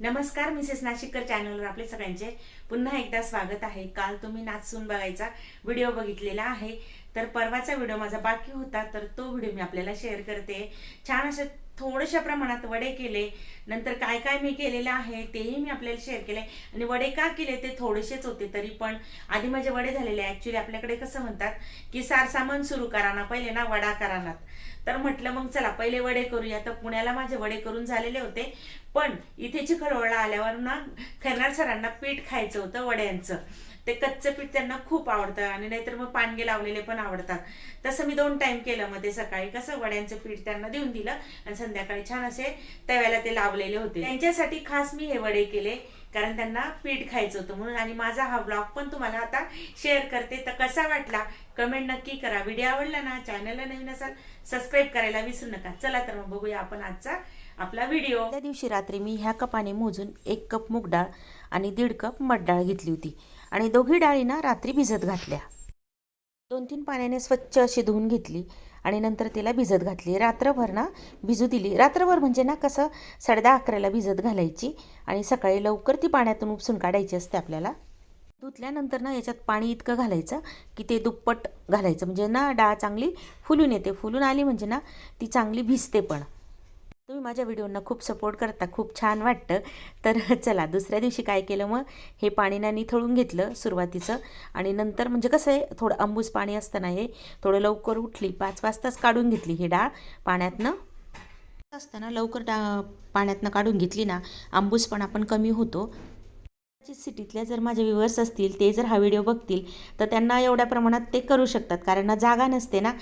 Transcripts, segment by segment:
नमस्कार मिसेस नाशिककर चॅनलवर आपले सगळ्यांचे पुन्हा एकदा स्वागत आहे. काल तुम्ही नाचून बघायचा व्हिडिओ बघितलेला आहे. तर परवाचा व्हिडिओ माझा बाकी होता तर तो व्हिडिओ मी आपल्याला शेअर करते. छान अशा थोड्याशा प्रमाणात वडे केले. नंतर काय काय मी केलेलं आहे तेही मी आपल्याला शेअर केले आणि वडे का केले ते थोडेसेच होते तरी पण आधी माझे वडे झालेले ऍक्च्युली आपल्याकडे कसं म्हणतात की सार सामान सुरू करा ना पहिले ना वडा करा ना. तर म्हटलं मग चला पहिले वडे करूया. तर पुण्याला माझे वडे करून झालेले होते. पण इथे चिखलवडला आल्यावर ना खैरनार सरांना पीठ खायचं होतं वड्यांचं. ते कच्चं पीठ त्यांना खूप आवडतं आणि नाहीतर मग पानगे लावलेले पण आवडतात. तसं मी दोन टाइम केलं मग ते सकाळी. कसं वड्यांचं पीठ त्यांना देऊन दिलं आणि संध्याकाळी छान असे तव्याला ते लावलेले होते. त्यांच्यासाठी खास मी हे वडे केले कारण त्यांना पीठ खायचं होतं म्हणून. आणि माझा हा ब्लॉग पण तुम्हाला आता शेअर करते. तर कसा वाटला? कमेंट नक्की करा. व्हिडिओ आवडला ना चॅनलला नवीन असाल सबस्क्राईब करायला विसरू नका. चला तर मग बघूया आपण आजचा आपला व्हिडिओ त्या दिवशी रात्री मी ह्या कपाने मोजून एक कप मूग डाळ आणि दीड कप मड डाळ घेतली होती. आणि दोघी डाळी ना रात्री भिजत घातल्या. दोन तीन पाण्याने स्वच्छ अशी धुवून घेतली आणि नंतर तिला भिजत घातली. रात्रभर ना भिजू दिली. रात्रभर म्हणजे ना कसं साडेदहा अकराला भिजत घालायची आणि सकाळी लवकर ती पाण्यातून उपसून काढायची असते आपल्याला. धुतल्यानंतर ना याच्यात पाणी इतकं घालायचं की ते दुप्पट घालायचं. म्हणजे ना डाळ चांगली फुलून येते. फुलून आली म्हणजे ना ती चांगली भिजते पण. तुम्ही माझ्या व्हिडिओंना खूप सपोर्ट करता खूप छान वाटतं. तर चला दुसऱ्या दिवशी काय केलं मग? हे पाणी ना निथळून घेतलं सुरुवातीचं आणि नंतर म्हणजे कसं आहे थोडं अंबूस पाणी असतं ना हे थोडं लवकर उठली पाच वाजताच काढून घेतली ही डाळ पाण्यातनं. असताना लवकर डा पाण्यातनं काढून घेतली ना आंबूसपणा पण कमी होतो. सिटीतल्या जर माझे व्ह्युअर्स असतील ते जर हा व्हिडिओ बघतील तर त्यांना एवढ्या प्रमाणात ते करू शकतात. कारण जागा नसते ना.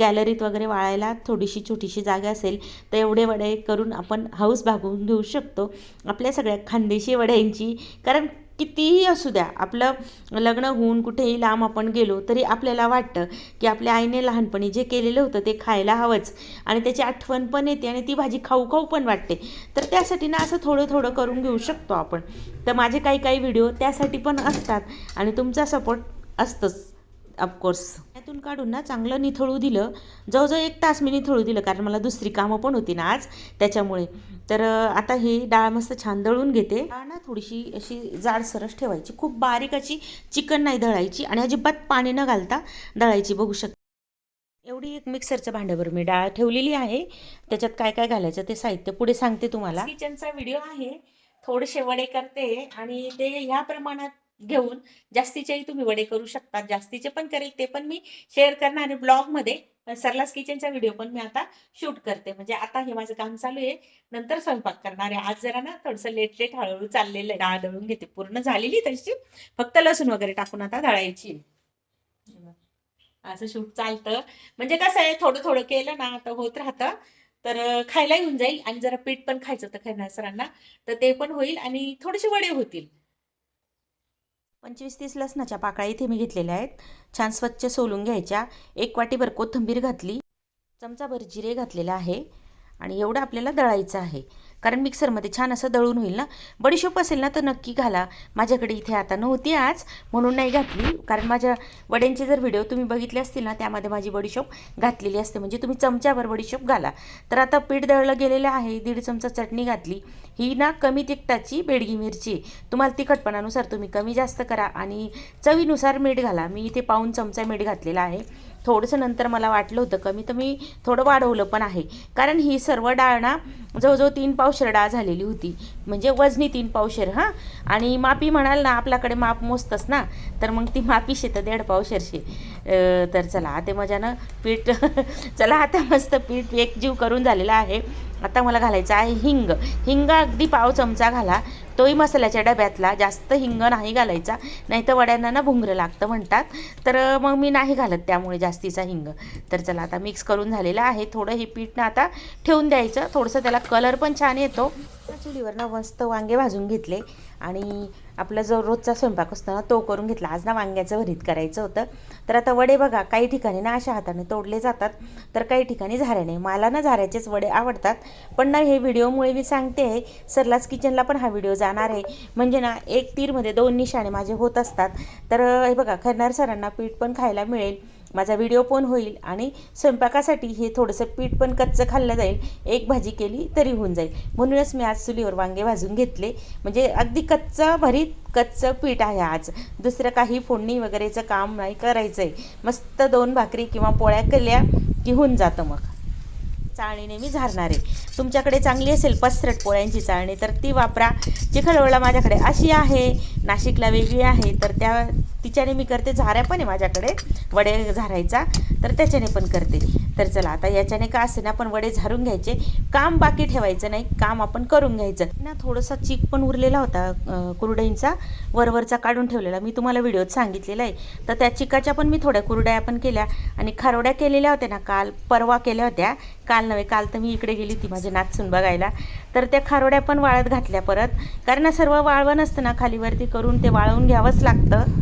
गॅलरीत वगैरे वाळायला थोडीशी छोटीशी जागा असेल तर एवढे वडे करून आपण हाऊस भागवून घेऊ शकतो. आपल्या सगळ्या खानदेशी वड्यांची. कारण कितीही असू द्या आपलं लग्न होऊन कुठेही लांब आपण गेलो तरी आपल्याला वाटतं की आपल्या आईने लहानपणी जे केलेलं होतं ते खायला हवंच आणि त्याची आठवण पण येते आणि ती भाजी खाऊ खाऊ पण वाटते. तर त्यासाठी ना असं थोडं थोडं करून घेऊ शकतो आपण. तर माझे काही काही व्हिडिओ त्यासाठी पण असतात आणि तुमचा सपोर्ट असतंच. ऑफकोर्स त्यातून काढून ना चांगलं निथळू दिलं. जवळजवळ एक तास मी निथळू दिलं कारण मला दुसरी कामं पण होती ना आज त्याच्यामुळे. तर आता ही डाळ मस्त छान दळून घेते. डाळ ना थोडीशी अशी जाड सरस ठेवायची. खूप बारीक अशी चिकन नाही दळायची आणि अजिबात पाणी न घालता दळायची बघू शकता एवढी एक मिक्सरचं भांड्यावर मी डाळ ठेवलेली आहे. त्याच्यात काय काय घालायचं ते साहित्य पुढे सांगते तुम्हाला. किचनचा व्हिडिओ आहे. थोडेसे वडे करते आणि ते ह्या प्रमाणात घेऊन जास्तीचेही तुम्ही वडे करू शकता. जास्तीचे पण करेल ते पण मी शेअर करणार आहे ब्लॉगमध्ये सरलास किचनचा व्हिडिओ पण मी आता शूट करते. म्हणजे आता हे माझं काम चालू आहे. नंतर स्वयंपाक करणार आहे. आज जरा ना थोडंसं लेट लेट हळूहळू चाललेलं आहे. डाळ दळून घेते. पूर्ण झालेली तशी. फक्त लसूण वगैरे टाकून आता दळायची असं शूट चालतं. म्हणजे कसं आहे थोडं थोडं केलं ना तर होत राहतं. तर खायला येऊन जाईल. आणि जरा पीठ पण खायचं होतं खाणार सरांना. तर ते पण होईल आणि थोडेसे वडे होतील. पंचवीस तीस लसणाच्या पाकळ्या इथे मी घेतलेल्या आहेत. छान स्वच्छ सोलून घ्यायच्या. एक वाटीभर कोथंबीर घातली. चमचाभर जिरे घातलेलं आहे. आणि एवढं आपल्याला दळायचं आहे. कारण मिक्सरमध्ये छान असं दळून होईल ना. बडीशोप असेल ना तर नक्की घाला. माझ्याकडे इथे आता नव्हती आज म्हणून नाही घातली. कारण माझ्या वड्यांचे जर व्हिडिओ तुम्ही बघितले असतील ना त्यामध्ये माझी बडीशोप घातलेली असते. म्हणजे तुम्ही चमच्यावर बडीशोप घाला. तर आता पीठ दळलं गेलेलं आहे. दीड चमचा चटणी घातली. ही ना कमी तिखटाची बेडगी मिरची तुम्हाला तिखटपणानुसार तुम्ही कमी जास्त करा आणि चवीनुसार मीठ घाला. मी इथे पाऊन चमचा मीठ घातलेला आहे. थोडंसं नंतर मला वाटलं होतं कमी तर मी थोडं वाढवलं पण आहे. कारण ही सर्व डाळ ना जवळजवळ तीन पावशेर डाळ झालेली होती. म्हणजे वजनी तीन पावशेर हां? आणि मापी म्हणाल ना आपल्याकडे माप मोजतंच ना तर मग ती मापी शेतं दीड पावशेरशे तर चला आता माझ्यानं पीठ चला आता मस्त पीठ एकजीव करून झालेला आहे. आता मला घालायचं आहे हिंग. हिंग अगदी पाव चमचा घाला. तोही मसाल्याच्या डब्यातला जास्त हिंग नाही घालायचा. नाही तर वड्यांना ना भुंगरं लागतं म्हणतात. तर मग मी नाही घालत त्यामुळे जास्तीचा हिंग. तर चला आता मिक्स करून झालेलं आहे. थोडं हे पीठ ना आता ठेवून द्यायचं. थोडंसं त्याला कलर पण छान येतो. चुलीवर ना मस्त वांगे भाजून घेतले. आणि आपला जो रोजचा स्वयंपाक असतो ना तो करून घेतला. आज ना वांग्याचं भरीत करायचं होतं. तर आता वडे बघा काही ठिकाणी ना अशा हाताने तोडले जातात. तर काही ठिकाणी झाऱ्याने मला ना झाऱ्याचेच वडे आवडतात. पण ना हे व्हिडिओमुळे मी सांगते आहे सरलाच किचनला पण हा व्हिडिओ जाणार आहे. म्हणजे ना एक तीरमध्ये दोन निशाणे माझे होत असतात. तर हे बघा खरणार सरांना पीठ पण खायला मिळेल. माझा व्हिडिओ पण होईल आणि स्वयंपाकासाठी हे थोडंसं पीठ पण कच्चं खाल्लं जाईल. एक भाजी केली तरी होऊन जाईल. म्हणूनच मी आज चुलीवर वांगे भाजून घेतले. म्हणजे अगदी कच्चं भरीत कच्चं पीठ आहे आज. दुसरं काही फोडणी वगैरेचं काम नाही करायचं आहे मस्त दोन भाकरी किंवा पोळ्या केल्या की होऊन जातं मग. चाळणीने मी झारणार. आहे तुमच्याकडे चांगली असेल पसरट पोळ्यांची चाळणी तर ती वापरा. चिखलवळला माझ्याकडे अशी आहे. नाशिकला वेगळी आहे तर त्या तिच्याने मी करते झाऱ्या पण आहे माझ्याकडे वडे झारायचा तर त्याच्याने पण करते. तर चला आता याच्याने का असे ना पण वडे झारून घ्यायचे काम बाकी ठेवायचं नाही काम आपण करून घ्यायचं. ना थोडासा चीक पण उरलेला होता कुरडईंचा वरवरचा काढून ठेवलेला. मी तुम्हाला व्हिडिओत सांगितलेला आहे. तर त्या चिकाच्या पण मी थोड्या कुरड्या पण केल्या आणि खारोड्या केलेल्या होत्या ना काल परवा केल्या होत्या. काल नव्हे काल तर मी इकडे गेली होती माझे नाचून बघायला. तर त्या खारोड्या पण वाळत घातल्या परत. कारण सर्व वाळवण असतं ना खालीवरती करून ते वाळवून घ्यावंच लागतं.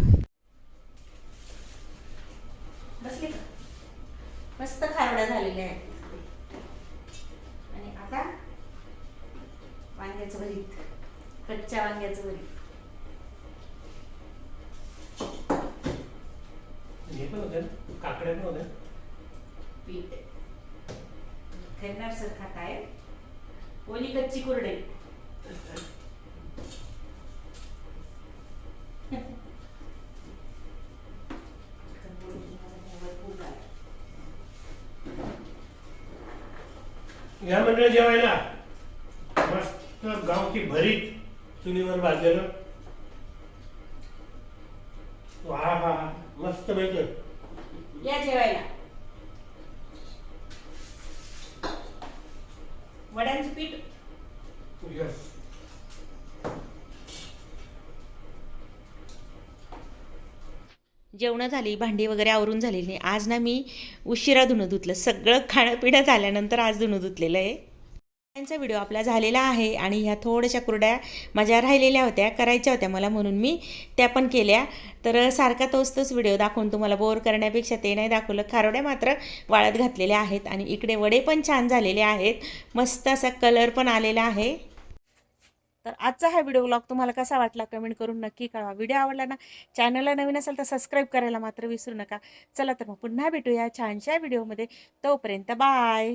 खारोड्या झालेल्या आहेत. आणि आता वांग्याचं भरीत. कच्च्या वांग्याचं भरीत. हे पण होते. काकड्या पण होत्या. पीठ. खैरनार सर खात आहे ओली कच्ची कुरडई. या मंडळ जेवायला. मस्त गावठी भरीत चुलीवर भाजलेलं. वा हा हा मस्त माहिती या जेवायला. वड्यांचं पीठ. यस जेवणं झाली भांडी वगैरे आवरून झालेली नाही. आज ना मी उशिरा धुणं धुतलं. सगळं खाणं पिणं झाल्यानंतर आज धुणं धुतलेलं आहे. त्यांचा व्हिडिओ आपला झालेला आहे आणि ह्या थोड्याशा कुरड्या माझ्या राहिलेल्या होत्या करायच्या होत्या मला म्हणून मी त्या पण केल्या. तर सारखा तोच तोच व्हिडिओ दाखवून तुम्हाला बोर करण्यापेक्षा ते नाही दाखवलं. खारोड्या मात्र वाळत घातलेल्या आहेत आणि इकडे वडे पण छान झालेले आहेत. मस्त असा कलर पण आलेला आहे. तर आजचा हा व्हिडिओ ब्लॉग तुम्हाला कसा वाटला कमेंट करून नक्की कळवा. व्हिडिओ आवडला ना चॅनलला नवीन असेल तर सबस्क्राईब करायला मात्र विसरू नका. चला तर मग पुन्हा भेटूया छानशा व्हिडिओमध्ये तोपर्यंत बाय